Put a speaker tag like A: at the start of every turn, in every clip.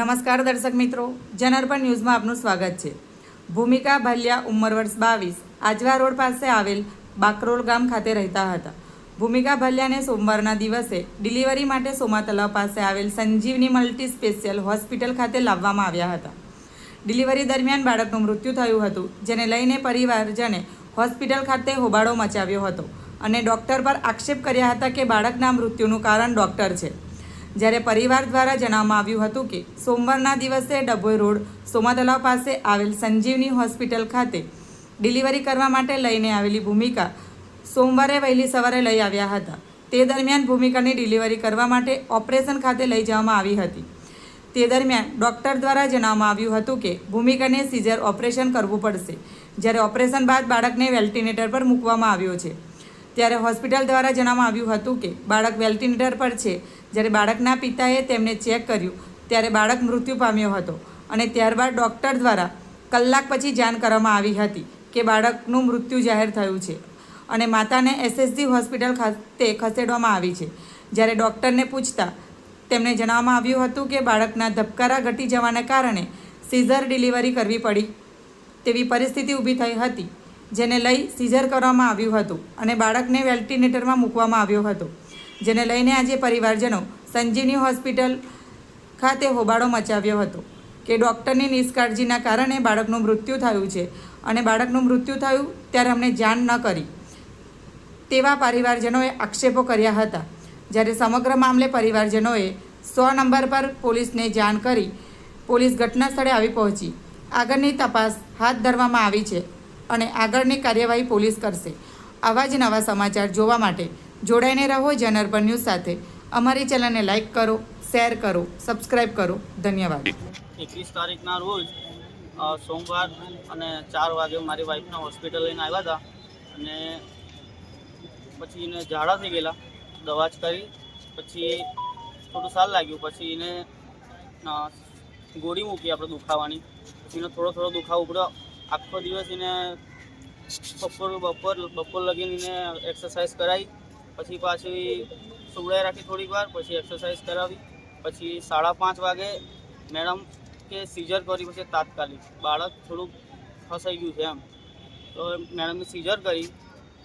A: નમસ્કાર દર્શક મિત્રો, જનાર્પણ ન્યૂઝમાં આપનું સ્વાગત છે. ભૂમિકા ભાલિયા, ઉંમર વર્ષ બાવીસ, આજવા રોડ પાસે આવેલ બાકરોલ ગામ ખાતે રહેતા હતા. ભૂમિકા ભાલિયાને સોમવારના દિવસે ડિલિવરી માટે સોમા તલાવ પાસે આવેલ સંજીવની મલ્ટી સ્પેશિયલ હોસ્પિટલ ખાતે લાવવામાં આવ્યા હતા. ડિલિવરી દરમિયાન બાળકનું મૃત્યુ થયું હતું, જેને લઈને પરિવારજને હોસ્પિટલ ખાતે હોબાળો મચાવ્યો હતો અને ડૉક્ટર પર આક્ષેપ કર્યા હતા કે બાળકના મૃત્યુનું કારણ ડૉક્ટર છે. જ્યારે પરિવાર દ્વારા જણાવવામાં આવ્યું હતું કે સોમવારના દિવસે ડભોઈ રોડ સોમા તલાવ પાસે આવેલ સંજીવની હોસ્પિટલ ખાતે ડિલિવરી કરવા માટે લઈને આવેલી ભૂમિકા સોમવારે વહેલી સવારે લઈ આવ્યા હતા. તે દરમિયાન ભૂમિકાની ડિલિવરી કરવા માટે ઓપરેશન ખાતે લઈ જવામાં આવી હતી. તે દરમિયાન ડૉક્ટર દ્વારા જણાવવામાં આવ્યું હતું કે ભૂમિકાને સિઝર ઓપરેશન કરવું પડશે, જ્યારે ઓપરેશન બાદ બાળકને વેલ્ટિનેટર પર મૂકવામાં આવ્યો છે. ત્યારે હોસ્પિટલ દ્વારા જણાવવામાં આવ્યું હતું કે બાળક વેલ્ટિનેટર પર છે જ્યારે બાળકના પિતાએ તેમને ચેક કર્યું, ત્યારે બાળક મૃત્યુ પામ્યો હતો અને ત્યારબાદ ડૉક્ટર દ્વારા કલાક પછી જાણ કરવામાં આવી હતી કે બાળકનું મૃત્યુ જાહેર થયું છે અને માતાને એસએસજી હોસ્પિટલ ખાતે ખસેડવામાં આવી છે. જ્યારે ડૉક્ટરને પૂછતા તેમને જણાવવામાં આવ્યું હતું કે બાળકના ધબકારા ઘટી જવાને કારણે સીઝર ડિલિવરી કરવી પડી તેવી પરિસ્થિતિ ઊભી થઈ હતી, જેને લઈ સીઝર કરવામાં આવ્યું હતું અને બાળકને વેલ્ટિનેટરમાં મૂકવામાં આવ્યો હતો. જેને લઈને આજે પરિવારજનો સંજીવની હોસ્પિટલ ખાતે હોબાળો મચાવ્યો હતો કે ડૉક્ટરની નિષ્કાળજીના કારણે બાળકનું મૃત્યુ થયું છે અને બાળકનું મૃત્યુ થયું ત્યારે અમને જાણ ન કરી. તેવા પરિવારજનોએ આક્ષેપો કર્યા હતા. જ્યારે સમગ્ર મામલે પરિવારજનોએ સો નંબર પર પોલીસને જાણ કરી પોલીસ ઘટના સ્થળે આવી પહોંચી. આગળની તપાસ હાથ ધરવામાં આવી છે અને આગળની કાર્યવાહી પોલીસ કરશે. આવા જ નવા સમાચાર જોવા માટે જોડાઈને રહો જનરપર ન્યૂઝ સાથે. અમારી ચેનલને લાઇક કરો, શેર કરો સબસ્ક્રાઈબ કરો. ધન્યવાદ.
B: એકવીસ તારીખના રોજ સોમવાર અને ચાર વાગે મારી વાઈફને હોસ્પિટલ લઈને આવ્યા હતા. અને પછી એને ઝાડા થઈ ગયેલા. દવા જ કરી, પછી થોડું સારું લાગ્યું. પછી એને ગોળી મૂકી આપણે દુખાવાની. પછી એને થોડો થોડો દુખાવો ઉપડ્યો. આખો દિવસ એને બપોર બપોર બપોર લગીને એને એક્સરસાઇઝ કરાવી. પછી પાછી સુવડાઈ રાખી થોડીક વાર, પછી એક્સરસાઇઝ કરાવી. પછી સાડા પાંચ વાગે મેડમ કે સીઝર કરી પછી તાત્કાલિક. બાળક થોડુંક ફસાઈ ગયું છે એમ. તો મેડમે સીઝર કરી.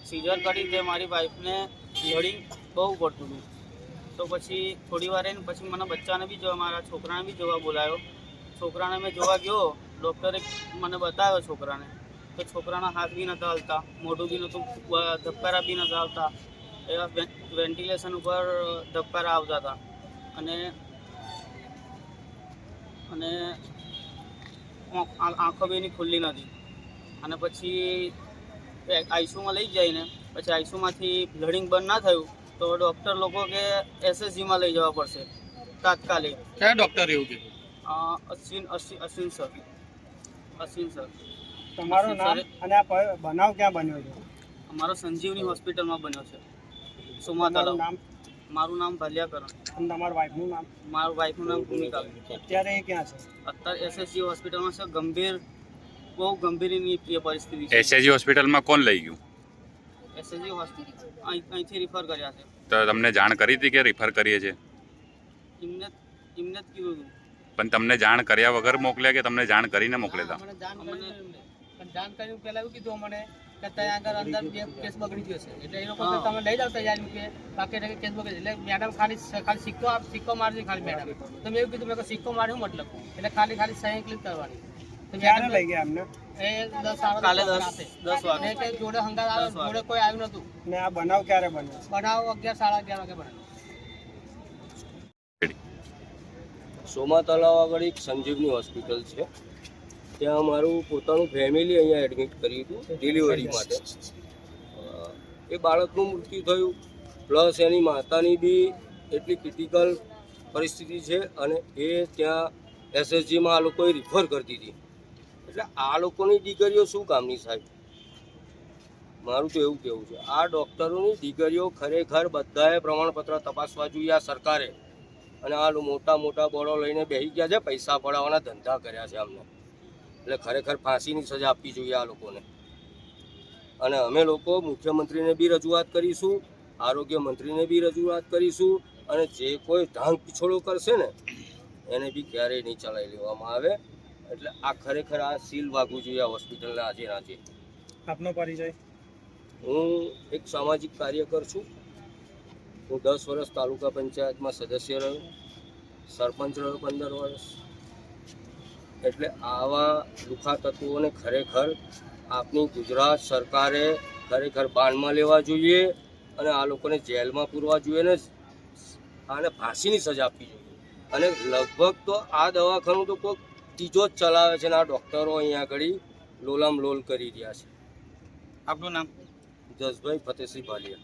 B: સીઝર કરી તે મારી વાઈફને બ્લીડિંગ બહુ પડતું હતું. તો પછી થોડી વાર રહીને પછી મને બચ્ચાને બી જોવા, મારા છોકરાને બી જોવા બોલાયો. છોકરાને મેં જોવા ગયો. ડૉક્ટરે મને બતાવ્યો છોકરાને. તો છોકરાના હાથ બી નહોતા હાલતા, મોઢું બી નહોતું ધબકારા બી નહોતા આવતા એવા વેન્ટિલેશન ઉપર ધબકારા આવતા હતા. અને અને આંખો બી એની ખુલ્લી નથી અને પછી આઈસીયુમાં લઈ જઈને પછી આઈસીયુમાંથી બ્લડિંગ બંધ ના થયું તો ડૉક્ટર લોકો કે એસએસજીમાં લઈ જવા પડશે તાત્કાલિક.
C: કયા ડૉક્ટર એવું કીધું
B: અશ્વિન અશ્વિન અશ્વિન સર. અશ્વિન સર.
D: તમારું નામ અને આ બનાવ ક્યાં બન્યો છે?
B: અમારો સંજીવની હોસ્પિટલમાં બન્યો છે. સોમા
D: નામ?
B: મારું નામ ભાલિયાકરણ.
D: અને તમારા વાઈફનું નામ?
B: મારું વાઈફનું નામ ભૂમિકા.
D: અત્યારે એ ક્યાં છે?
B: અત્યારે એસએસજી હોસ્પિટલમાં છે. ગંભીર બહુ ગંભીર એની પ્રિય પરિસ્થિતિ છે.
C: એસએસજી હોસ્પિટલમાં કોણ લઈ ગયું?
B: એસએસજી હોસ્પિટલ અહીંથી રિફર કર્યા છે.
C: તો તમને જાણ કરી હતી કે રિફર કરીએ છે
B: એમને એમને જ કીધું હતું.
C: પણ તમને જાણ કર્યા વગર મોકલ્યા કે તમને જાણ કરીને મોકલ્યા
E: મને જાણ
B: અમને-
E: પણ જાણ કર્યું પહેલાં એવું કીધું અમને કે ત્યાં આગળ અંદર કેસ બગડી ગયો છે. એટલે એ લોકો તમે લઈ જાવ તૈયાર કે બાકી કેસ બગડી. એટલે મેડમ ખાલી ખાલી સિક્કો સિક્કો મારજો ખાલી મેડમ તો મેં એવું કીધું મેં સિક્કો માર્યો મતલબ. એટલે ખાલી ખાલી સહી ક્લિક કરવાની.
F: સોમા તળાવ આગળ એક સંજીવની હોસ્પિટલ છે. ત્યાં અમારું પોતાનું ફેમિલી અહીંયા એડમિટ કર્યું હતું ડિલિવરી માટે. એ બાળકનું મૃત્યુ થયું પ્લસ એની માતાની બી એટલી ક્રિટિકલ પરિસ્થિતિ છે અને એ ત્યાં એસએસજીમાં આ લોકોએ રિફર કરતી હતી. એટલે આ લોકોની દીકરીઓ શું કામની સાહેબ? મારું તો એવું કેવું છે આ ડૉક્ટરોની દીકરીઓ ખરેખર બધાએ પ્રમાણપત્ર તપાસવા જોઈએ આ સરકારે. અને આ મોટા મોટા બોર્ડો લઈને બેસી ગયા છે પૈસા પડાવવાના ધંધા કર્યા છે અમને. એટલે ખરેખર ફાંસીની સજા આપવી જોઈએ આ લોકોને. અને અમે લોકો મુખ્યમંત્રીને બી રજૂઆત કરીશું આરોગ્ય મંત્રીને બી રજૂઆત કરીશું અને જે કોઈ ઢાંગ પીછોડો કરશે ને એને બી ક્યારેય નહીં ચલાવી લેવામાં આવે. એટલે આ ખરેખર આ સીલ વાગવું જોઈએ આ હોસ્પિટલને આજે આજે.
D: આપનો પરિચય?
F: હું એક સામાજિક કાર્યકર છું. હું દસ વર્ષ તાલુકા પંચાયતમાં સદસ્ય રહ્યો. સરપંચ રહ્યો પંદર વર્ષ. એટલે આવા લુખા તત્વોને ખરેખર આપની ગુજરાત સરકારે ખરેખર બાનમાં લેવા જોઈએ અને આ લોકોને જેલમાં પૂરવા જોઈએ ને આને ફાંસીની સજા આપવી જોઈએ. અને લગભગ તો આ દવાખાનું તો કોઈ ત્રીજો જ ચલાવે છે ને આ ડૉક્ટરો અહીંયા આગળ લોલામ લોલ કરી રહ્યા છે.
B: આપનું નામ?
F: જસભાઈ ફતેહસિંહ ભાલિયા.